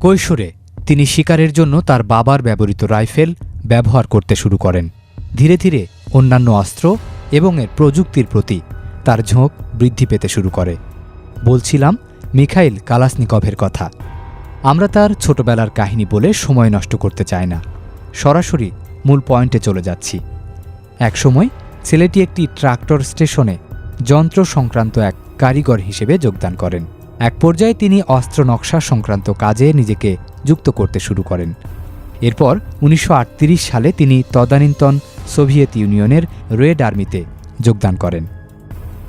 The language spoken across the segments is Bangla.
কৈশোরে তিনি শিকারের জন্য তার বাবার ব্যবহৃত রাইফেল ব্যবহার করতে শুরু করেন। ধীরে ধীরে অন্যান্য অস্ত্র এবং এর প্রযুক্তির প্রতি তার ঝোঁক বৃদ্ধি পেতে শুরু করে। বলছিলাম, মিখাইল কালাসনিকভের কথা। আমরা তার ছোটবেলার কাহিনী বলে সময় নষ্ট করতে চাই না। সরাসরি মূল পয়েন্টে চলে যাচ্ছি। একসময় ছেলেটি একটি ট্রাক্টর স্টেশনে যন্ত্র সংক্রান্ত এক কারিগর হিসেবে যোগদান করেন। এক পর্যায়ে তিনি অস্ত্র নকশা সংক্রান্ত কাজে নিজেকে যুক্ত করতে শুরু করেন। এরপর উনিশশো আটত্রিশ সালে তিনি তদানীন্তন সোভিয়েত ইউনিয়নের রেড আর্মিতে যোগদান করেন।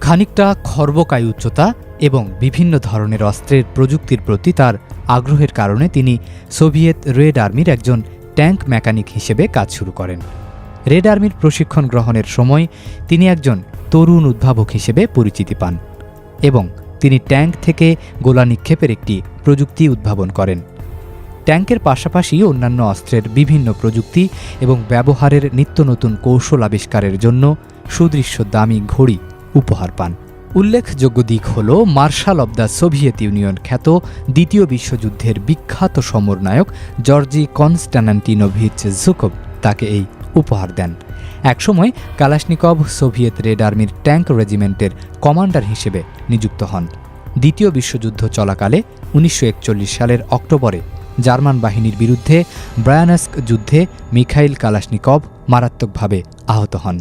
খানিকটা খর্বকায় উচ্চতা এবং বিভিন্ন ধরনের অস্ত্রের প্রযুক্তির প্রতি তার আগ্রহের কারণে তিনি সোভিয়েত রেড আর্মির একজন ট্যাঙ্ক মেকানিক হিসেবে কাজ শুরু করেন। রেড আর্মির প্রশিক্ষণ গ্রহণের সময় তিনি একজন তরুণ উদ্ভাবক হিসেবে পরিচিতি পান এবং তিনি ট্যাঙ্ক থেকে গোলা নিক্ষেপের একটি প্রযুক্তি উদ্ভাবন করেন। ট্যাঙ্কের পাশাপাশি অন্যান্য অস্ত্রের বিভিন্ন প্রযুক্তি এবং ব্যবহারের নিত্য নতুন কৌশল আবিষ্কারের জন্য সুদৃশ্য দামি ঘড়ি উপহার পান। উল্লেখযোগ্য দিক হল, marshal of the Soviet Union খ্যাত দ্বিতীয় বিশ্বযুদ্ধের বিখ্যাত সমরনায়ক জর্জি কনস্টানান্টিনোভিচ জুকব তাকে এই উপহার দেন। একসময় কালাশনিকভ সোভিয়েত রেড আর্মির ট্যাঙ্ক রেজিমেন্টের কমান্ডার হিসেবে নিযুক্ত হন। দ্বিতীয় বিশ্বযুদ্ধ চলাকালে উনিশশো একচল্লিশ সালের অক্টোবরে জার্মান বাহিনীর বিরুদ্ধে ব্রায়ানস্ক যুদ্ধে মিখাইল কালাশনিকভ মারাত্মকভাবে আহত হন।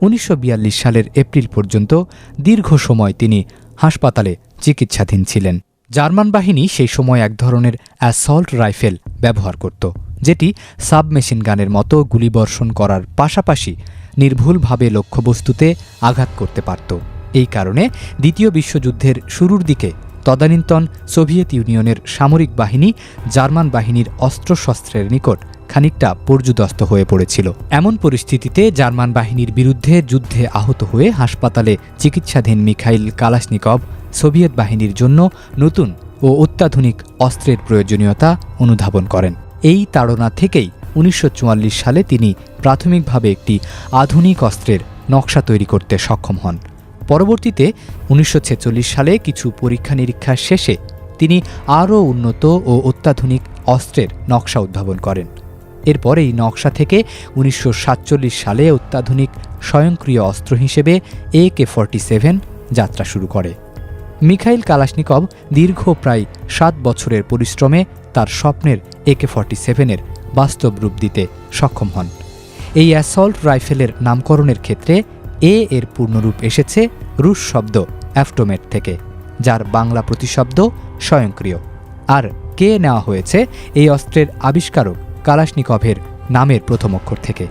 উনিশশো বিয়াল্লিশ সালের এপ্রিল পর্যন্ত দীর্ঘ সময় তিনি হাসপাতালে চিকিৎসাধীন ছিলেন। জার্মান বাহিনী সেই সময় এক ধরনের অ্যাসল্ট রাইফেল ব্যবহার করত। যেটি সাবমেশিন গানের মতো গুলিবর্ষণ করার পাশাপাশি নির্ভুলভাবে লক্ষ্যবস্তুতে আঘাত করতে পারত। এই কারণে দ্বিতীয় বিশ্বযুদ্ধের শুরুর দিকে তদানীন্তন সোভিয়েত ইউনিয়নের সামরিক বাহিনী জার্মান বাহিনীর অস্ত্রশস্ত্রের নিকট খানিকটা পর্যুদস্ত হয়ে পড়েছিল। এমন পরিস্থিতিতে জার্মান বাহিনীর বিরুদ্ধে যুদ্ধে আহত হয়ে হাসপাতালে চিকিৎসাধীন মিখাইল কালাশনিকভ সোভিয়েত বাহিনীর জন্য নতুন ও অত্যাধুনিক অস্ত্রের প্রয়োজনীয়তা অনুধাবন করেন। এই তাড়না থেকেই উনিশশো চুয়াল্লিশ সালে তিনি প্রাথমিকভাবে একটি আধুনিক অস্ত্রের নকশা তৈরি করতে সক্ষম হন। পরবর্তীতে উনিশশো ছেচল্লিশ সালে কিছু পরীক্ষা নিরীক্ষার শেষে তিনি আরও উন্নত ও অত্যাধুনিক অস্ত্রের নকশা উদ্ভাবন করেন। এরপর এই নকশা থেকে উনিশশো সাতচল্লিশ সালে অত্যাধুনিক স্বয়ংক্রিয় অস্ত্র হিসেবে এ কে ফর্টি সেভেন যাত্রা শুরু করে। মিখাইল কালাশনিকভ দীর্ঘ প্রায় সাত বছরের পরিশ্রমে তার স্বপ্নের একে ফর্টি সেভেনের বাস্তব রূপ দিতে সক্ষম হন। এই অ্যাসল্ট রাইফেলের নামকরণের ক্ষেত্রে এ এর পূর্ণরূপ এসেছে রুশ শব্দ অ্যাফটোমেট থেকে, যার বাংলা প্রতিশব্দ স্বয়ংক্রিয়। আর কে নেওয়া হয়েছে এই অস্ত্রের আবিষ্কারক কালাশনিকভের নামের প্রথম অক্ষর থেকে।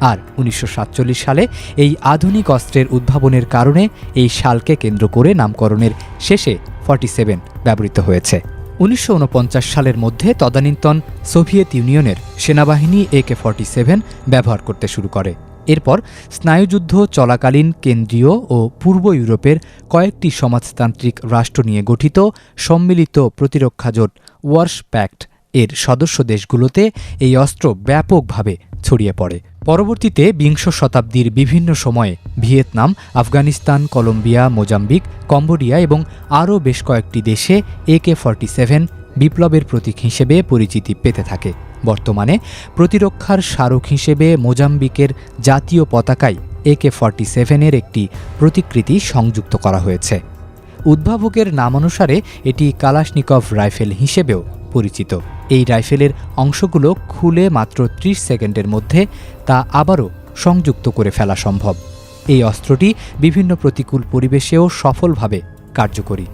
আর উনিশশো সাতচল্লিশ সালে এই আধুনিক অস্ত্রের উদ্ভাবনের কারণে এই সালকে কেন্দ্র করে নামকরণের শেষে ফর্টি সেভেন ব্যবহৃত হয়েছে। উনিশশো উনপঞ্চাশ সালের মধ্যে তদানীন্তন সোভিয়েত ইউনিয়নের সেনাবাহিনী একে ফর্টি সেভেন ব্যবহার করতে শুরু করে। এরপর স্নায়ুযুদ্ধ চলাকালীন কেন্দ্রীয় ও পূর্ব ইউরোপের কয়েকটি সমাজতান্ত্রিক রাষ্ট্র নিয়ে গঠিত সম্মিলিত প্রতিরক্ষা জোট ওয়ার্স প্যাক্ট এর সদস্য দেশগুলোতে এই অস্ত্র ব্যাপকভাবে ছড়িয়ে পড়ে। পরবর্তীতে বিংশ শতাব্দীর বিভিন্ন সময়ে Vietnam, Afghanistan, Colombia, Mozambique, Cambodia এবং আরও বেশ কয়েকটি দেশে একে ফর্টি সেভেন বিপ্লবের প্রতীক হিসেবে পরিচিতি পেতে থাকে। বর্তমানে প্রতিরক্ষার স্মারক হিসেবে মোজাম্বিকের জাতীয় পতাকায় একে ফর্টি সেভেনের একটি প্রতিকৃতি সংযুক্ত করা হয়েছে। উদ্ভাবকের নামানুসারে এটি কালাশনিকভ রাইফেল হিসেবেও পরিচিত। এই রাইফেলের অংশগুলো খুলে মাত্র ত্রিশ সেকেন্ডের মধ্যে তা আবারও সংযুক্ত করে ফেলা সম্ভব। এই অস্ত্রটি বিভিন্ন প্রতিকূল পরিবেশেও সফলভাবে কার্যকরী।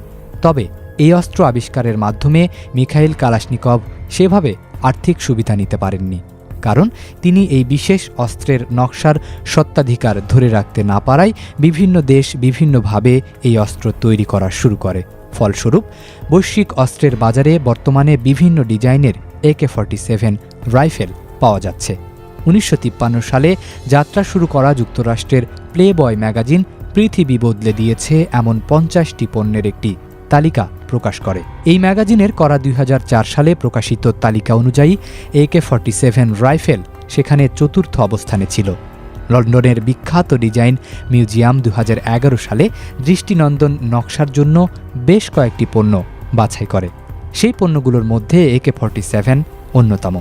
তবে এই অস্ত্র আবিষ্কারের মাধ্যমে মিখাইল কালাশনিকভ সেভাবে আর্থিক সুবিধা নিতে পারেননি, কারণ তিনি এই বিশেষ অস্ত্রের নকশার সত্ত্বাধিকার ধরে রাখতে না পারায় বিভিন্ন দেশ বিভিন্নভাবে এই অস্ত্র তৈরি করা শুরু করে। ফলস্বরূপ, বৈশ্বিক অস্ত্রের বাজারে বর্তমানে বিভিন্ন ডিজাইনের একে ফর্টি সেভেন রাইফেল পাওয়া যাচ্ছে। উনিশশো তিপ্পান্ন সালে যাত্রা শুরু করা যুক্তরাষ্ট্রের প্লে বয় ম্যাগাজিন পৃথিবী বদলে দিয়েছে এমন পঞ্চাশটি পণ্যের একটি তালিকা প্রকাশ করে। এই ম্যাগাজিনের করা দুই হাজার চার সালে প্রকাশিত তালিকা অনুযায়ী একে ফর্টি সেভেন রাইফেল সেখানে চতুর্থ অবস্থানে ছিল। লন্ডনের বিখ্যাত ডিজাইন মিউজিয়াম দু হাজার এগারো সালে দৃষ্টিনন্দন নকশার জন্য বেশ কয়েকটি পণ্য বাছাই করে। সেই পণ্যগুলোর মধ্যে একে ফর্টি সেভেন অন্যতম।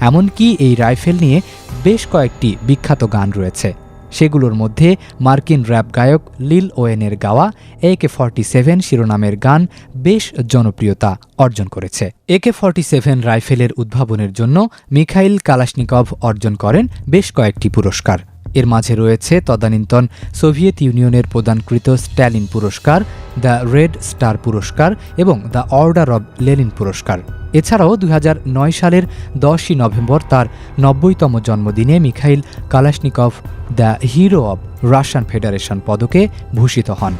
এমনকি এই রাইফেল নিয়ে বেশ কয়েকটি বিখ্যাত গান রয়েছে। সেগুলোর মধ্যে মার্কিন র্যাপ গায়ক লিল ওয়েনের গাওয়া একে ফর্টি সেভেন শিরোনামের গান বেশ জনপ্রিয়তা অর্জন করেছে। একে ফর্টি সেভেন রাইফেলের উদ্ভাবনের জন্য মিখাইল কালাশনিকভ অর্জন করেন বেশ কয়েকটি পুরস্কার। এর মাঝে রয়েছে তদানীন্তন সোভিয়েত ইউনিয়নের প্রদানকৃত স্ট্যালিন পুরস্কার, দ্য রেড স্টার পুরস্কার এবং দ্য অর্ডার অব লেনিন পুরস্কার। এছাড়াও দু হাজার নয় সালের দশই নভেম্বর তার নব্বইতম জন্মদিনে Mikhail Kalashnikov the hero of Russian Federation পদকে ভূষিত হন।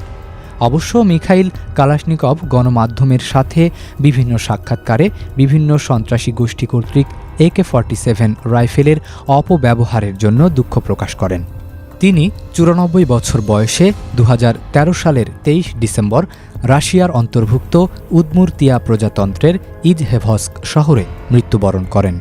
অবশ্য মিখাইল কালাশনিকভ গণমাধ্যমের সাথে বিভিন্ন সাক্ষাৎকারে বিভিন্ন সন্ত্রাসী গোষ্ঠী কর্তৃক একে ফর্টি সেভেন রাইফেলের অপব্যবহারের জন্য দুঃখ প্রকাশ করেন। তিনি চুরানব্বই বছর বয়সে দু হাজার তেরো সালের তেইশ ডিসেম্বর রাশিয়ার অন্তর্ভুক্ত উদমুরতিয়া প্রজাতন্ত্রের ইজহেভস্ক শহরে মৃত্যুবরণ করেন।